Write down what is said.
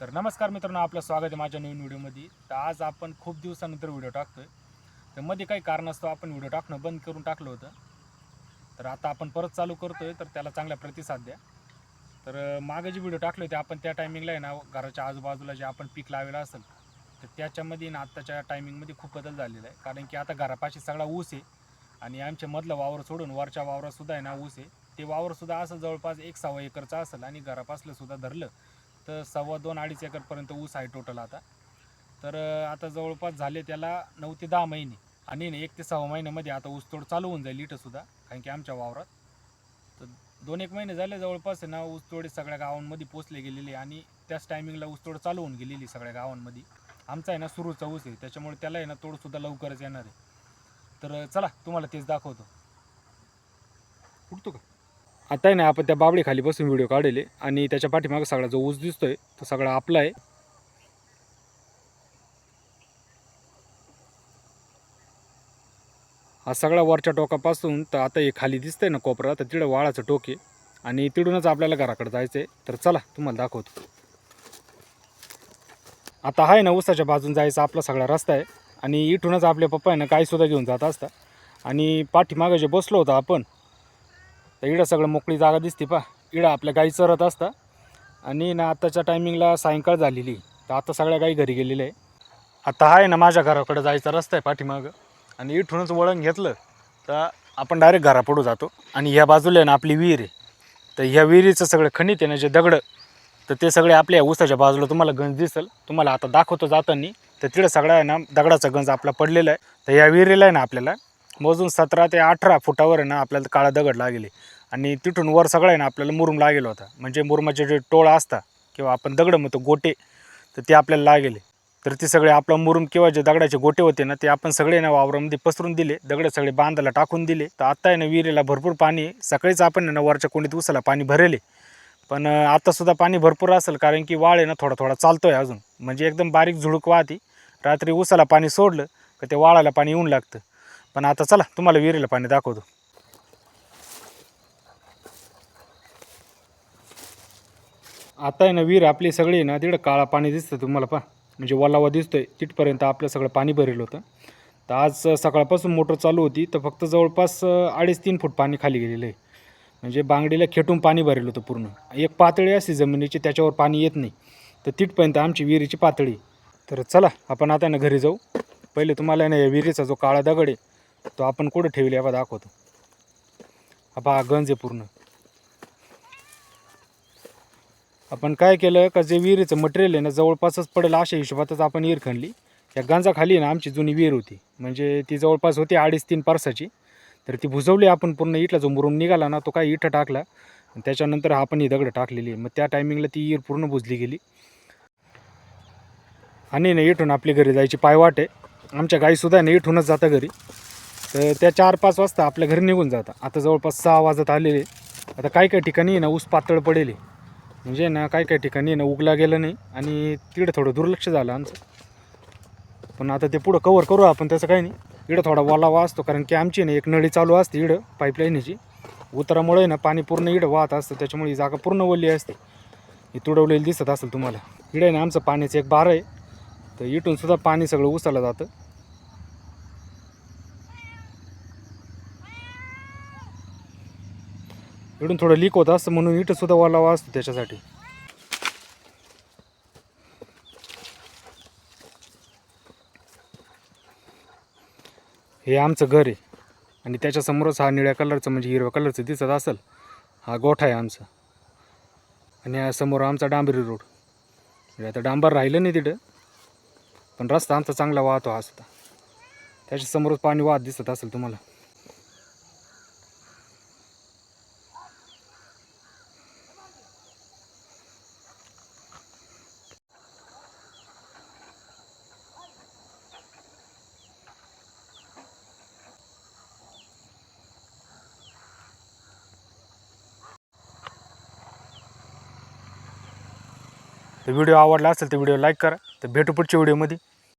तर नमस्कार मित्रांनो आपलं स्वागत आहे माझ्या नवीन व्हिडिओमध्ये. तर आज आपण खूप दिवसानंतर व्हिडिओ टाकतोय. तर मध्ये काही कारणास्तव आपण व्हिडिओ टाकणं बंद करून टाकलं होतं. तर आता आपण परत चालू करतोय तर त्याला चांगला प्रतिसाद द्या. तर मागे जे व्हिडिओ टाकले होते आपण त्या टायमिंगला आहे ना घराच्या आजूबाजूला जे आपण पीक लावलेलं असेल तर त्याच्यामध्ये ना आत्ताच्या टायमिंगमध्ये खूप बदल झालेला आहे. कारण की आता घरापाशी सगळा ऊस आहे आणि आमच्या मधलं वावर सोडून वरच्या वावरातसुद्धा आहे ना ऊस आहे. ते वावरसुद्धा असं जवळपास एक सव्वा एकरचं असेल आणि घरापासलं सुद्धा धरलं तर सव्वा दोन अडीच एकरपर्यंत ऊस आहे टोटल आता. तर आता जवळपास झाले त्याला नऊ ते दहा महिने. आणि एक ते सहा महिन्यामध्ये आता ऊसतोड चालू होऊन जाईल इटंसुद्धा कारण की आमच्या वावरात. तर दोन एक महिने झाले जवळपास आहे ना ऊसतोडी सगळ्या गावांमध्ये पोचले गेलेले आणि त्याच टायमिंगला ऊसतोड चालू होऊन गेलेली सगळ्या गावांमध्ये. आमचा आहे ना सुरूचा ऊस आहे त्याच्यामुळे त्याला आहे ना तोडसुद्धा लवकरच येणार आहे. तर चला तुम्हाला तेच दाखवतो. उठतो का? आता आहे ना आपण त्या बाबडीखाली बसून व्हिडिओ काढले आणि त्याच्या पाठीमागं सगळा जो ऊस दिसतोय तो सगळा आपला आहे. हा सगळा वरच्या टोकापासून तर आता हे खाली दिसतंय ना कोपरा तर तिकडं वाळाचं टोक आहे. आणि तिकडूनच आपल्याला घराकडे जायचं आहे तर चला तुम्हाला दाखवतो. आता आहे ना ऊसाच्या बाजून जायचा आपला सगळा रस्ता आहे. आणि इथूनच आपले पप्पा आहे ना सुद्धा घेऊन जात असता आणि पाठीमागं जे बसलो होतो आपण तर इडं सगळं मोकळी जागा दिसते पा इडं आपल्या गाई चरत असता. आणि ना आत्ताच्या टायमिंगला सायंकाळ झालेली. तर आता सगळ्या गाई घरी गेलेल्या आहे. आता आहे ना माझ्या घराकडे जायचा रस्ता आहे पाठीमागं. आणि इथूनच वळण घेतलं तर आपण डायरेक्ट घरापुढं जातो. आणि ह्या बाजूला आहे ना आपली विहीर आहे. तर ह्या विहिरीचं सगळं खनित आहे ना जे दगडं तर ते सगळे आपल्या ऊसाच्या बाजूला तुम्हाला गंज दिसेल. तुम्हाला आता दाखवतो जाताना. तर तिकडं सगळा आहे ना दगडाचा गंज आपला पडलेला आहे. तर या विहिरीला आहे ना आपल्याला मोजून सतरा ते अठरा फुटावर आहे ना आपल्याला काळा दगड लागेल. आणि तिथून वर सगळं आहे ना आपल्याला मुरुम लागेल होता. म्हणजे मुरुमाचे जे टोळा असता किंवा आपण दगड म्हणतो गोटे तर ते आपल्याला लागेल. तर ते सगळे आपला मुरुम किंवा जे दगडाचे गोटे होते ना ते आपण सगळे ना वावरामध्ये पसरून दिले दगड सगळे बांधायला टाकून दिले. तर आत्ता आहे ना विहिरीला भरपूर पाणी सकाळीच आपण ना वरच्या कोणीत उसाला पाणी भरेले पण आत्तासुद्धा पाणी भरपूर असेल कारण की वाळ आहे ना थोडा थोडा चालतो आहे अजून. म्हणजे एकदम बारीक झुळूक वाहती. रात्री उसाला पाणी सोडलं का ते वाळाला पाणी येऊन लागतं. पण आता चला तुम्हाला विहिरीला पाणी दाखवतो. आता आहे ना विहीर आपली सगळी ना तिकडं काळा पाणी दिसतं तुम्हाला पा म्हणजे वलावा दिसतोय तिथपर्यंत आपलं सगळं पाणी भरेल होतं. तर आज सकाळपासून मोटर चालू होती तर फक्त जवळपास अडीच तीन फूट पाणी खाली गेलेलं आहे. म्हणजे बांगडीला खेटून पाणी भरेल होतं पूर्ण. एक पातळी असते जमिनीची त्याच्यावर पाणी येत नाही. तर तिथपर्यंत आमची विहिरीची पातळी. तर चला आपण आता ना घरी जाऊ. पहिले तुम्हाला ना या विहिरीचा जो काळा दगड आहे तो आपण कुठं ठेवले आपण दाखवतो. हा गंज आहे पूर्ण. आपण काय केलं का जे विहिरीचं मटेरियल आहे ना जवळपासच पडेल अशा हिशोबातच आपण विहीर खणली. या गांजाखाली ना आमची जुनी विहीर होती. म्हणजे ती जवळपास होती अडीच तीन पारसाची. तर ती भुजवली आपण पूर्ण इथला जो मुरुम निघाला ना तो काय इठं टाकला. आणि त्याच्यानंतर आपण ही दगडं टाकलेली. आहे मग त्या टायमिंगला ती विहीर पूर्ण बुजली गेली. आणि ना इथून आपली घरी जायची पायवाट आहे. आमच्या गाईसुद्धा ना इथूनच जाता घरी. तर त्या चार पाच वाजता आपल्या घरी निघून जातात. आता जवळपास सहा वाजत आलेले. आता काही काही ठिकाणी ना ऊस पातळ पडेल. आहे. म्हणजे ना काही काही ठिकाणी ना उगला गेलं नाही आणि तिकडं थोडं दुर्लक्ष झालं आमचं. पण आता ते पुढं कवर करू आपण त्याचं काही नाही. इकडं थोडा ओलावा असतो कारण की आमची ना एक नळी चालू असते इकडं पाईपलाईनची उतरामुळे ना पाणी पूर्ण इडं वाहत असतं त्याच्यामुळे ही जागा पूर्ण ओली असते. ही तुडवलेली दिसत असेल तुम्हाला. इडं आहे ना आमचं पाण्याचं एक बार आहे. तर इटूनसुद्धा पाणी सगळं उचललं जातं. इकडून थोडं लीक होत असतं म्हणून इथं ओलावा असतो त्याच्यासाठी. हे आमचं घर आहे. आणि त्याच्यासमोरच हा निळ्या कलरचं म्हणजे हिरव्या कलरचं दिसत असेल हा गोठा आहे आमचा. आणि या समोर आमचा डांबरी रोड. म्हणजे आता डांबर राहिलं नाही तिथं पण रस्ता आमचा चांगला वाहतो हा सुद्धा. त्याच्यासमोरच पाणी वाहत दिसत असेल तुम्हाला. तर व्हिडिओ आवडला असेल तर व्हिडिओ लाईक करा. तर भेटू पुढच्या व्हिडिओमध्ये.